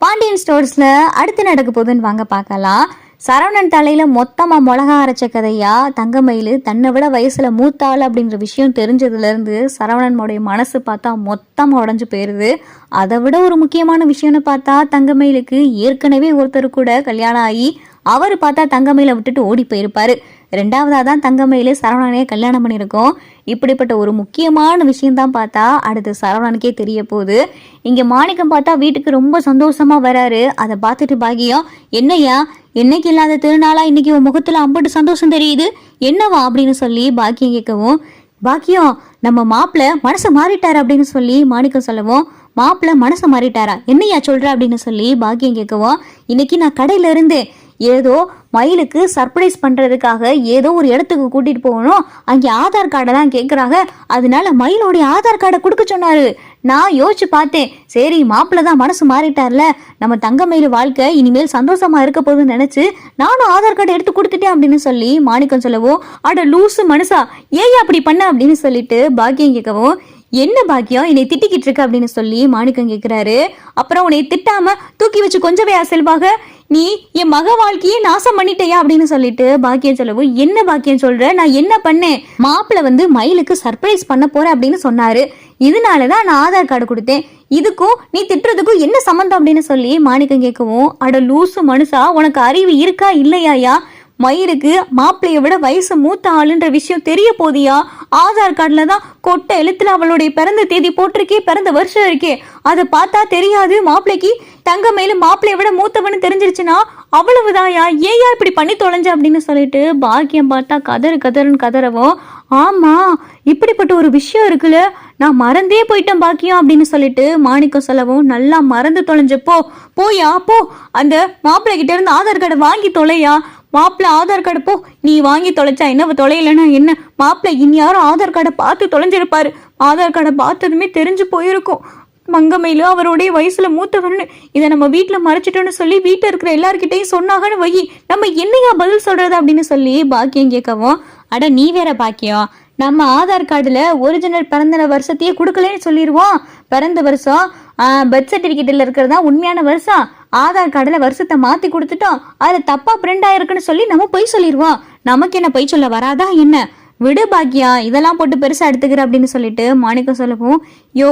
பாண்டியன் ஸ்டோர்ஸில் அடுத்து நடக்க போகுதுன்னு வாங்க பார்க்கலாம். சரவணன் தலையில் மொத்தமாக மிளகா அரைச்ச கதையா தங்கமயில் தன்னை விட வயசில் மூத்தாள் அப்படின்ற விஷயம் தெரிஞ்சதுலேருந்து சரவணனுடைய மனசு பார்த்தா மொத்தமாக உடஞ்சு போயிடுது அதை விட ஒரு முக்கியமான விஷயம்னு பார்த்தா தங்கமயிலுக்கு ஏற்கனவே ஒருத்தர் கூட கல்யாணம் ஆகி அவர் பார்த்தா தங்கமயில விட்டுட்டு ஓடி போயிருப்பாரு. ரெண்டாவதாக தான் தங்கமயிலே சரவணனையே கல்யாணம் பண்ணியிருக்கோம். இப்படிப்பட்ட ஒரு முக்கியமான விஷயம்தான் பார்த்தா அடுத்து சரவணனுக்கே தெரிய போகுது. இங்கே மாணிக்கம் பார்த்தா வீட்டுக்கு ரொம்ப சந்தோஷமாக வராரு. அதை பார்த்துட்டு பாக்கியம் என்னய்யா என்னைக்கு இல்லாத திருநாளா இன்னைக்கு உன் முகத்தில் அம்பட்டு சந்தோஷம் தெரியுது? என்னவா? அப்படின்னு சொல்லி பாக்கியம் கேட்கவும் பாக்கியம் நம்ம மாப்பிள்ள மனசு மாறிட்டார் அப்படின்னு சொல்லி மாணிக்கம் சொல்லவும் மாப்பிள்ள மனசு மாறிட்டாரா? என்னையா சொல்கிறா அப்படின்னு சொல்லி பாக்கியம் கேட்கவும் இன்னைக்கு நான் கடையில இருந்து ஏதோ மயிலுக்கு சர்ப்ரைஸ் பண்ணுறதுக்காக ஏதோ ஒரு இடத்துக்கு கூட்டிகிட்டு போகணும். அங்கே ஆதார் கார்டை தான் கேட்குறாங்க அதனால மயிலோடைய ஆதார் கார்டை கொடுக்க சொன்னாரு. நான் யோசிச்சு பார்த்தேன். சரி மாப்பிள்ளை தான் மனசு மாறிட்டார்ல. நம்ம தங்கமயில் வாழ்க்கை இனிமேல் சந்தோஷமா இருக்க போகுதுன்னு நினச்சி நானும் ஆதார் கார்டை எடுத்து கொடுத்துட்டேன் அப்படின்னு சொல்லி மாணிக்கம் சொல்லவும் அட லூசு மனுஷா ஏன் அப்படி பண்ண அப்படின்னு சொல்லிட்டு பாக்கியம் கேட்கவும் என்ன பாக்கியம்? என்னை திட்டிக்கிட்டு இருக்க அப்படின்னு சொல்லி மாணிக்கம் கேட்குறாரு அப்புறம் உன்னை திட்டாம தூக்கி வச்சு கொஞ்சவே செல்வாக. நீ என் மக வாழ்க்கையே நாசம் பண்ணிட்டேயா? அப்படின்னு சொல்லிட்டு பாக்கியம் சொல்லவும் என்ன பாக்கியம் சொல்ற? நான் என்ன பண்ணேன்? மாப்பிள்ளை வந்து மயிலுக்கு சர்ப்ரைஸ் பண்ண போறேன் அப்படின்னு சொன்னாரு. இதனால தான் நான் ஆதார் கார்டு கொடுத்தேன். இதுக்கும் நீ திட்டுறதுக்கும் என்ன சம்மந்தம் அப்படின்னு சொல்லி மாணிக்கம் கேட்கவும் அட லூசு மனுஷா உனக்கு அறிவு இருக்கா இல்லையாயா? மயிருக்கு மாப்பிள்ளைய விட வயசு மூத்த ஆளுன்ற விஷயம் தெரிய போதியா ஆதார் கார்டில் தான் கொட்டை எழுத்துல அவளுடைய பிறந்த தேதி போட்டிருக்கே பிறந்த வருஷம் இருக்கே. அதை பார்த்தா தெரியாது. மாப்பிள்ளைக்கு தங்க மேல மாப்பிள்ளைய விட மூத்தவனு தெரிஞ்சிருச்சுன்னா அவ்வளவுதாயா ஏயா இப்படி பண்ணி தொலைஞ்ச அப்படின்னு சொல்லிட்டு பாக்கியம் பார்த்தா கதறு கதறுன்னு கதறவும் ஆமா இப்படிப்பட்ட ஒரு விஷயம் இருக்குல்ல. நான் மறந்தே போயிட்டேன் பாக்கியம் அப்படின்னு சொல்லிட்டு மாணிக்கம் சொல்லவும் நல்லா மறந்து தொலைஞ்சப்போ போயா போ. அந்த மாப்பிள்ளை கிட்ட இருந்து ஆதார் கார்டை வாங்கி தொலையா. மாப்பிள்ள ஆதார் கார்டு போ. நீ வாங்கி தொலைச்சா என்ன தொலையலைன்னா என்ன? மாப்பிள்ள இனி யாரும் ஆதார் கார்டை பார்த்து தொலைஞ்சிருப்பாரு. ஆதார் கார்டை பார்த்ததுமே தெரிஞ்சு போயிருக்கும். மங்கமையிலோ அவருடைய வயசுல மூத்தவர்னு. இதை நம்ம வீட்டில் மறைச்சிட்டோன்னு சொல்லி வீட்டில் இருக்கிற எல்லார்கிட்டையும் சொன்னாங்கன்னு வை. நம்ம என்னையா பதில் சொல்றது அப்படின்னு சொல்லி பாக்கியம் கேட்கவும் அட நீ வேற பாக்கியம். நம்ம ஆதார் கார்டில் ஒரிஜினல் பிறந்த வருஷத்தையே கொடுக்கலன்னு சொல்லிடுவோம். பிறந்த வருஷம் பர்த் சர்டிஃபிகேட்டில் இருக்கிறது தான் உண்மையான வருஷம்? ஆதார் கார்டில் வருஷத்தை மாற்றி கொடுத்துட்டோம் அதில் தப்பாக பிரிண்ட் ஆயிருக்குன்னு சொல்லி நம்ம பொய் சொல்லிடுவோம் நமக்கு என்ன பொய் சொல்ல வராதா என்ன? விடு பாக்கியா இதெல்லாம் போட்டு பெருசாக எடுத்துக்கிற அப்படின்னு சொல்லிட்டு மாணிக்கம் சொல்லவும் யோ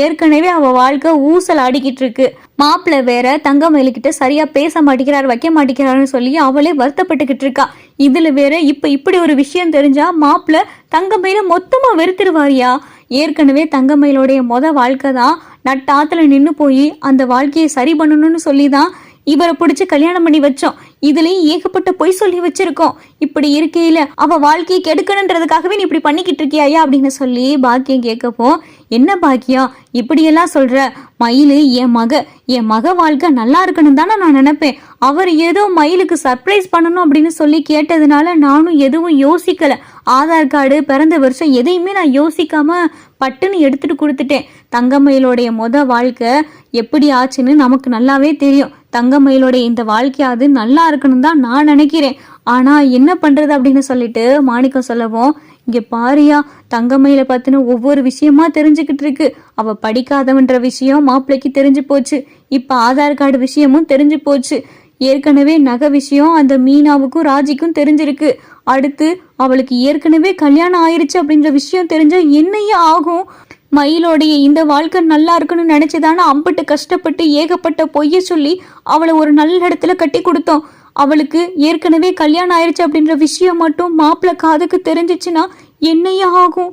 ஏற்கனவே அவள் வாழ்க்கை ஊசல் ஆடிக்கிட்டு இருக்கு மாப்பிள்ளை வேற தங்கமயிலுக்கிட்ட சரியா பேச மாட்டேங்கிறார் வைக்க மாட்டேங்கிறாருன்னு சொல்லி அவளே வருத்தப்பட்டுக்கிட்டு இருக்கா. இதுல வேற இப்ப இப்படி ஒரு விஷயம் தெரிஞ்சா மாப்பிள்ளை தங்கமயில மொத்தமா வெறுத்துருவாரியா? ஏற்கனவே தங்கமயிலோடைய மொத வாழ்க்கை தான் நட்டாத்துல நின்று போய் அந்த வாழ்க்கையை சரி பண்ணணும்னு சொல்லி தான் இவரை பிடிச்சி கல்யாணம் பண்ணி வச்சோம். இதுலயும் ஏகப்பட்ட பொய் சொல்லி வச்சிருக்கோம். இப்படி இருக்கையில அவ வாழ்க்கையை கெடுக்கணுன்றதுக்காகவே நீ இப்படி பண்ணிக்கிட்டு இருக்கியாயா அப்படின்னு சொல்லி பாக்கியம் கேட்கப்போ என்ன பாக்கியா? இப்படியெல்லாம் சொல்ற மயிலு என் மக என் மக வாழ்க்கை நல்லா இருக்கணும் தானே நான் நினைப்பேன். அவர் ஏதோ மயிலுக்கு சர்ப்ரைஸ் பண்ணணும் அப்படின்னு சொல்லி கேட்டதுனால நானும் எதுவும் யோசிக்கல. ஆதார் கார்டு பிறந்த வருஷம் எதையுமே நான் யோசிக்காம பட்டுன்னு எடுத்துட்டு கொடுத்துட்டேன். தங்கமயிலோடைய மொத வாழ்க்கை எப்படி ஆச்சுன்னு நமக்கு நல்லாவே தெரியும். தங்கமயிலோடைய இந்த வாழ்க்கையாவது நல்லா இருக்கணும் தான் நான் நினைக்கிறேன். ஆனா என்ன பண்றது அப்படின்னு சொல்லிட்டு மாணிக்கம் சொல்லவும் இங்கே பாரியா தங்கமயில பத்தின ஒவ்வொரு விஷயமா தெரிஞ்சுக்கிட்டு இருக்கு. அவ படிக்காதவன்ற விஷயம் மாப்பிள்ளைக்கு தெரிஞ்சு போச்சு. இப்ப ஆதார் கார்டு விஷயமும் தெரிஞ்சு போச்சு. ஏற்கனவே நகை விஷயம் அந்த மீனாவுக்கும் ராஜிக்கும் தெரிஞ்சிருக்கு. அடுத்து அவளுக்கு ஏற்கனவே கல்யாணம் ஆயிருச்சு அப்படின்ற விஷயம் தெரிஞ்சா என்னையே ஆகும்? மயிலோடைய இந்த வாழ்க்கை நல்லா இருக்கணும்னு நினைச்சதான அம்பிட்டு கஷ்டப்பட்டு ஏகப்பட்ட பொய்ய சொல்லி அவளை ஒரு நல்ல இடத்துல கட்டி கொடுத்தோம். அவளுக்கு ஏற்கனவே கல்யாணம் ஆயிடுச்சு அப்படின்ற விஷயம் மட்டும் மாப்பிள்ளை காதுக்கு தெரிஞ்சிச்சுன்னா என்னையே ஆகும்?